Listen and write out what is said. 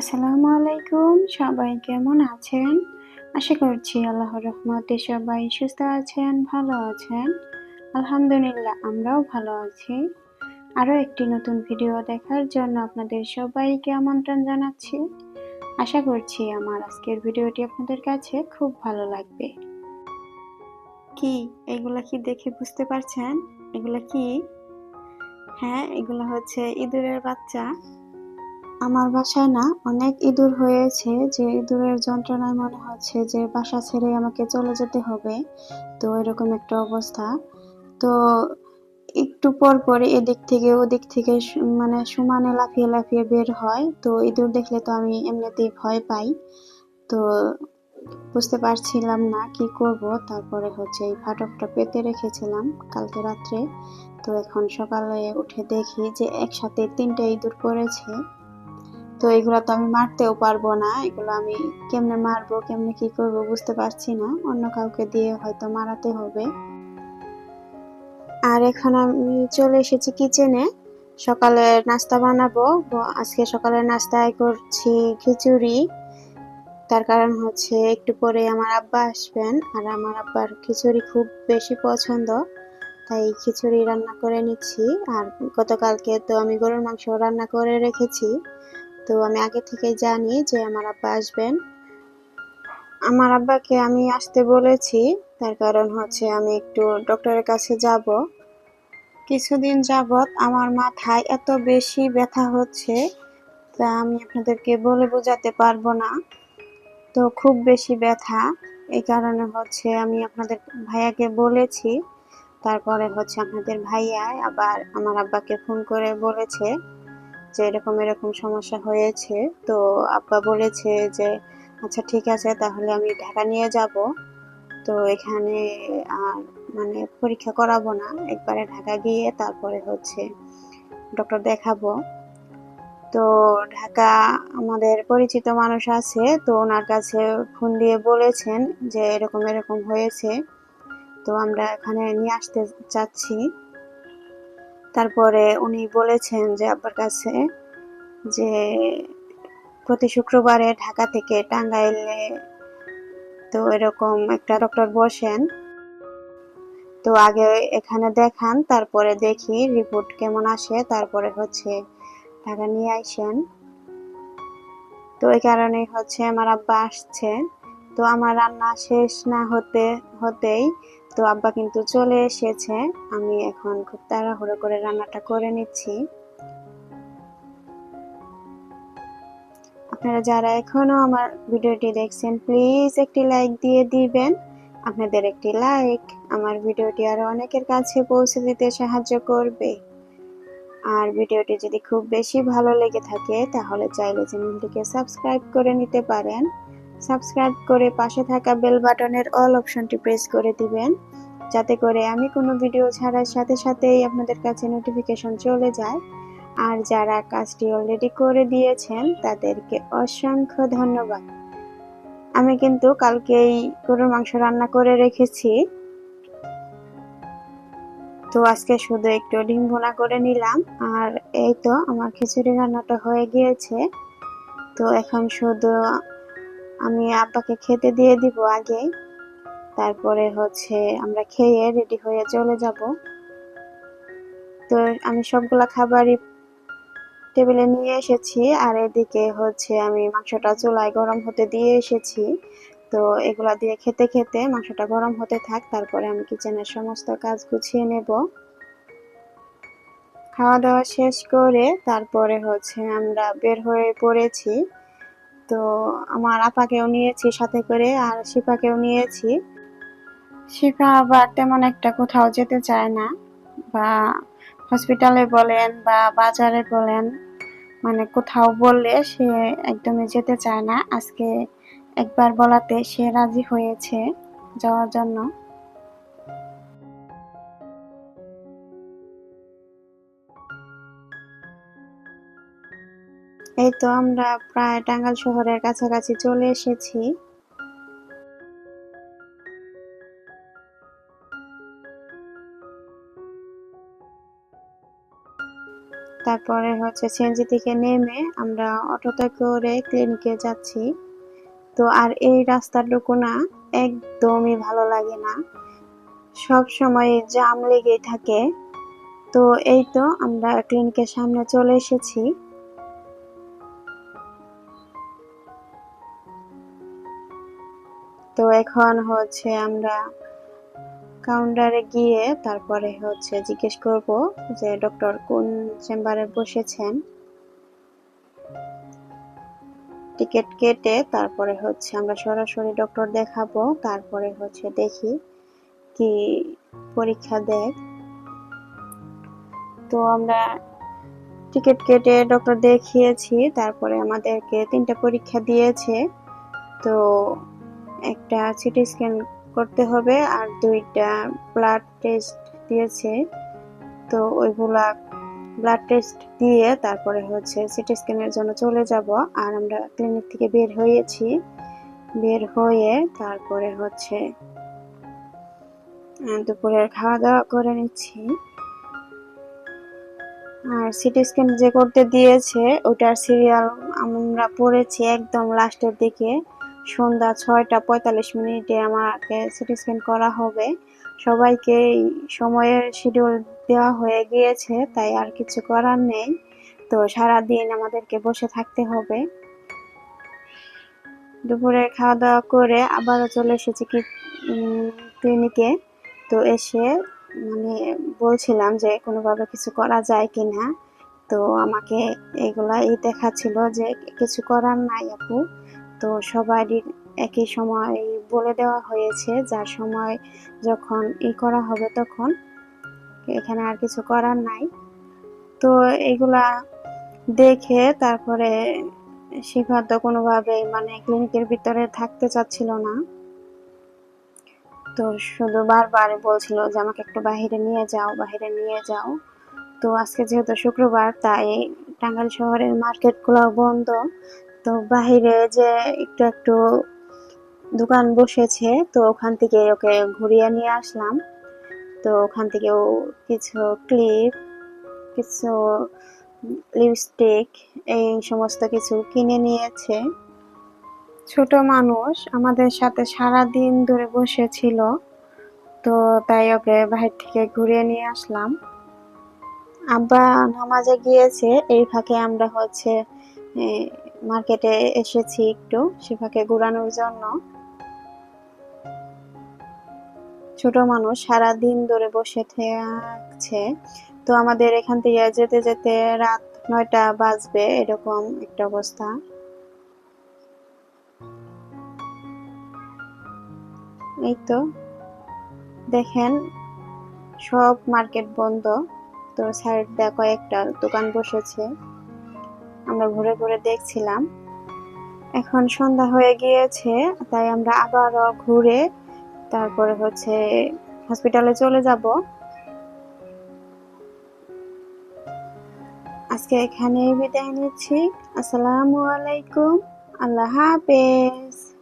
আসসালামু আলাইকুম, সবাই কেমন আছেন? আশা করছি আল্লাহর রহমতে সবাই সুস্থ আছেন, ভালো আছেন। আলহামদুলিল্লাহ, আমরাও ভালো আছি। আরও একটি নতুন ভিডিও দেখার জন্য আপনাদের সবাইকে আমন্ত্রণ জানাচ্ছি। আশা করছি আমার আজকের ভিডিওটি আপনাদের কাছে খুব ভালো লাগবে। কি, এগুলা কি দেখে বুঝতে পারছেন? এগুলা কি? হ্যাঁ এগুলো হচ্ছে ইঁদুরের বাচ্চা। আমার বাসায় না অনেক ইঁদুর হয়েছে, যে ইঁদুরের যন্ত্রণায় মনে হচ্ছে যে বাসা ছেড়ে আমাকে চলে যেতে হবে। তো এরকম একটা অবস্থা। তো একটু পর পর এদিক থেকে ওদিক থেকে মানে সমানে লাফিয়ে লাফিয়ে বের হয়। তো ইঁদুর দেখলে তো আমি এমনিতেই ভয় পাই। তো বুঝতে পারছিলাম না কি করব। তারপরে হচ্ছে এই ফাটকটা পেতে রেখেছিলাম কালকে রাত্রে। তো এখন সকালে উঠে দেখি যে একসাথে তিনটে ইঁদুর পড়েছে। তো এগুলো তো আমি মারতেও পারব না, এগুলো আমি কেমনে মারবো, কেমনে কি করব বুঝতে পারছি না, অন্য কাউকে দিয়ে হয়তো মারাতে হবে। আর এখন আমি চলে এসেছি কিচেনে সকালের নাস্তা বানাবো আজকে সকালের নাস্তায় করছি খিচুড়ি, তার কারণ হচ্ছে একটু পরে আমার আব্বা আসবেন, আর আমার আব্বার খিচুড়ি খুব বেশি পছন্দ, তাই খিচুড়ি রান্না করে নিচ্ছি, আর গতকালকে তো আমি গরুর মাংস রান্না করে রেখেছি তো আমি আগে থেকেই জানি যে আমার আব্বা আসবেন। আমার আব্বাকে আমি আসতে বলেছি, তার কারণ হচ্ছে আমি একটু ডক্টরের কাছে যাব। কিছুদিন যাবৎ আমার মাথায় এত বেশি ব্যথা হচ্ছে, তা আমি আপনাদেরকে বলে বোঝাতে পারব না। তো খুব বেশি ব্যথা, এই কারণে হচ্ছে আমি আপনাদের ভাইয়াকে বলেছি। তারপরে হচ্ছে আপনাদের ভাইয়া আবার আমার আব্বাকে ফোন করে বলেছে। যে এরকম এরকম সমস্যা হয়েছে। তো আব্বা বলেছে যে আচ্ছা ঠিক আছে, তাহলে আমি ঢাকা নিয়ে যাব। তো এখানে আর মানে পরীক্ষা করাবো না, একবারে ঢাকা গিয়ে তারপরে হচ্ছে ডক্টর দেখাবো। তো ঢাকা আমাদের পরিচিত মানুষ আছে, তো ওনার কাছে ফোন দিয়ে বলেছেন যে, এরকম এরকম হয়েছে। তো আমরা এখানে নিয়ে আসতে চাচ্ছি। তারপরে উনি বলেছেন যে আব্বার কাছে যে প্রতি শুক্রবারে ঢাকা থেকে টাঙ্গাইলে তো এরকম একটা ডক্টর বসেন। তো আগে এখানে দেখান, তারপরে দেখি রিপোর্ট কেমন আসে, তারপরে হচ্ছে ঢাকা নিয়ে আসেন। তো এই কারণে হচ্ছে আমার আব্বা আসছে। তো আমার রান্না শেষ না হতে, হতেই তো আব্বা কিন্তু চলে এসেছে। আমি এখন খুব তাড়াহুড়ো করে রান্নাটা করে নিচ্ছি। আপনারা যারা এখনও আমার ভিডিওটি দেখছেন, প্লিজ একটি লাইক দিয়ে দিবেন। আপনাদের একটি লাইক আমার ভিডিওটি আরও অনেকের কাছে পৌঁছে দিতে সাহায্য করবে। আর ভিডিওটি যদি খুব বেশি ভালো লেগে থাকে, তাহলে চাইলে চ্যানেলটিকে সাবস্ক্রাইব করে নিতে পারেন। সাবস্ক্রাইব করে পাশে থাকা বেল বাটনের অল অপশনটি প্রেস করে দিবেন, যাতে করে আমি কোনো ভিডিও ছাড়ার সাথে সাথেই আপনাদের কাছে নোটিফিকেশন চলে যায়। আর যারা কাজটি অলরেডি করে দিয়েছেন, তাদেরকে অসংখ্য ধন্যবাদ। আমি কিন্তু কালকেই গরুর মাংস রান্না করে রেখেছি। তো আজকে শুধু একটু ডিম ভুনা করে নিলাম, আর এই তো আমার খিচুড়ি রান্নাটা হয়ে গিয়েছে। তো এখন শুধু আমি আব্বাকে খেতে দিয়ে দিব আগে। তারপরে হচ্ছে আমরা খেয়ে রেডি হয়ে চলে যাব। তো আমি সবগুলা খাবারই টেবিলে নিয়ে এসেছি, আর এদিকে হচ্ছে আমি মাংসটা চুলায় গরম হতে দিয়ে এসেছি। তো এগুলা দিয়ে খেতে খেতে মাংসটা গরম হতে থাক, তারপরে আমি কিচেনের সমস্ত কাজ গুছিয়ে নেব। খাওয়া দাওয়া শেষ করে তারপরে হচ্ছে আমরা বের হয়ে পড়েছি। তো আমার আপাকেও নিয়েছি সাথে করে, আর শিপাকেও নিয়েছি। শিপা আবার তেমন একটা কোথাও যেতে চায় না, বা হসপিটালে বলেন বা বাজারে বলেন মানে কোথাও বললে সে একদমই যেতে চায় না। আজকে একবার বলাতে সে রাজি হয়েছে যাওয়ার জন্য। এই তো আমরা প্রায় টাঙ্গাইল শহরের কাছাকাছি চলে এসেছি। তারপরে হচ্ছে সিএনজি থেকে নেমে আমরা অটোতে করে ক্লিনিকে যাচ্ছি। তো আর এই রাস্তাটুকু না একদমই ভালো লাগে না। সব সময় জাম লেগেই থাকে। তো এই তো আমরা ক্লিনিকের সামনে চলে এসেছি। তো এখন হচ্ছে আমরা কাউন্টারে গিয়ে তারপরে হচ্ছে জিজ্ঞেস করব যে ডক্টর কোন চেম্বারে বসেছেন। টিকিট কেটে তারপরে হচ্ছে আমরা সরাসরি ডক্টর দেখাবো, তারপরে হচ্ছে দেখি কি পরীক্ষা দেয়। তো আমরা টিকিট কেটে ডক্টর দেখিয়েছি, তারপরে আমাদেরকে তিনটা পরীক্ষা দিয়েছে। তো একটা সিটি স্ক্যান করতে হবে আর দুইটা ব্লাড টেস্ট দিয়েছে। তো ওইগুলা ব্লাড টেস্ট দিয়ে তারপরে হচ্ছে সিটি স্ক্যানের জন্য চলে যাব। আর আমরা ক্লিনিক থেকে বের হয়েছি। বের হয়ে তারপরে হচ্ছে দুপুরের খাওয়া দাওয়া করে নিচ্ছি। আর সিটি স্ক্যান যে করতে দিয়েছে, ওটার সিরিয়াল আমরা পড়েছি একদম লাস্টের দিকে। সন্ধ্যা ছয়টা পঁয়তাল্লিশ মিনিটে আমাকে সিটি স্ক্যান করা হবে। সবাইকে সময়ের শিডিউল দেওয়া হয়ে গিয়েছে, তাই আর কিছু করার নেই। তো সারা দিন আমাদেরকে বসে থাকতে হবে। দুপুরে খাওয়া দাওয়া করে আবারও চলে এসেছি কি ক্লিনিকে। তো এসে মানে বলছিলাম যে কোনোভাবে কিছু করা যায় কি না তো আমাকে এগুলা এই দেখাচ্ছিল যে কিছু করার নাই আপু। তো সবারই একই সময় বলে দেওয়া হয়েছে, যার সময় যখন ই করা হবে তখন। এখানে আর কিছু করার নাই। তো এগুলা দেখে তারপরে সিদ্ধান্ত কোনোভাবে মানে ক্লিনিকের ভিতরে থাকতে চাচ্ছিল না। তো শুধু বারবার বলছিল যে, আমাকে একটু বাহিরে নিয়ে যাও বাহিরে নিয়ে যাও। তো আজকে যেহেতু শুক্রবার, তাই টাঙ্গাইল শহরের মার্কেটগুলো বন্ধ। তো বাহিরে যে একটু একটু দোকান বসেছে, তো ওখান থেকে ওকে ঘুরিয়ে নিয়ে আসলাম। তো ওখান থেকেও কিছু ক্লিপ, কিছু লিপস্টিক, এই সমস্ত কিছু কিনে নিয়েছে। ছোট মানুষ, আমাদের সাথে সারা দিন ধরে বসেছিল, তো তাই ওকে বাহির থেকে ঘুরিয়ে নিয়ে আসলাম। আব্বা নামাজে গিয়েছে, এই ফাঁকে আমরা হচ্ছে মার্কেটে এসেছি একটু সে ফাঁকে ঘুরানোর জন্য। ছোট মানুষ সারা দিন ধরে বসে থাকছে। তো আমাদের এখান থেকে যেতে যেতে রাত নয়টা বাজবে, এরকম একটা অবস্থা। এই তো, দেখেন সব মার্কেট বন্ধ। তো সাইড দেয়া কয়েকটা দোকান বসেছে। আমরা ঘুরে ঘুরে দেখছিলাম। এখন সন্ধ্যা হয়ে গিয়েছে, তাই আমরা আবারও ঘুরে তারপরে হচ্ছে হসপিটালে চলে যাব। আজকে এখানে বিদায় নিচ্ছি। আসসালামু আলাইকুম। আল্লাহ হাফেজ।